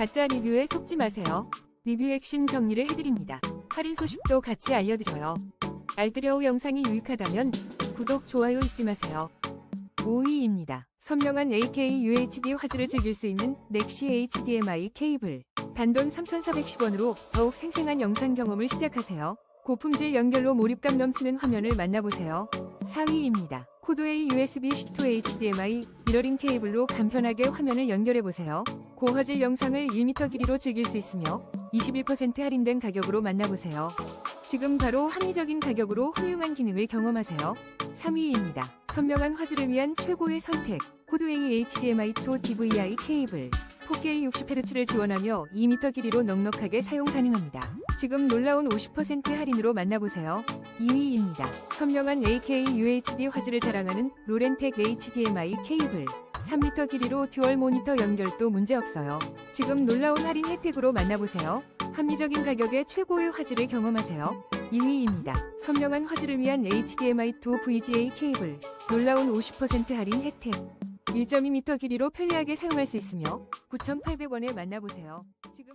가짜 리뷰에 속지 마세요. 리뷰 핵심 정리를 해드립니다. 할인 소식도 같이 알려드려요. 알뜰여우 영상이 유익하다면 구독, 좋아요 잊지 마세요. 5위입니다. 선명한 AK UHD 화질을 즐길 수 있는 넥시 HDMI 케이블. 단돈 3,410원으로 더욱 생생한 영상 경험을 시작하세요. 고품질 연결로 몰입감 넘치는 화면을 만나보세요. 4위입니다. 코드웨이 USB-C to HDMI 미러링 케이블로 간편하게 화면을 연결해보세요. 고화질 영상을 1m 길이로 즐길 수 있으며 21% 할인된 가격으로 만나보세요. 지금 바로 합리적인 가격으로 훌륭한 기능을 경험하세요. 3위입니다. 선명한 화질을 위한 최고의 선택. 코드웨이 HDMI2 DVI 케이블. 4K 60Hz를 지원하며 2m 길이로 넉넉하게 사용 가능합니다. 지금 놀라운 50% 할인으로 만나보세요. 2위입니다. 선명한 AK UHD 화질을 자랑하는 로렌텍 HDMI 케이블. 3m 길이로 듀얼 모니터 연결도 문제없어요. 지금 놀라운 할인 혜택으로 만나보세요. 합리적인 가격에 최고의 화질을 경험하세요. 2위입니다. 선명한 화질을 위한 HDMI2 VGA 케이블. 놀라운 50% 할인 혜택. 1.2m 길이로 편리하게 사용할 수 있으며 9,800원에 만나보세요. 지금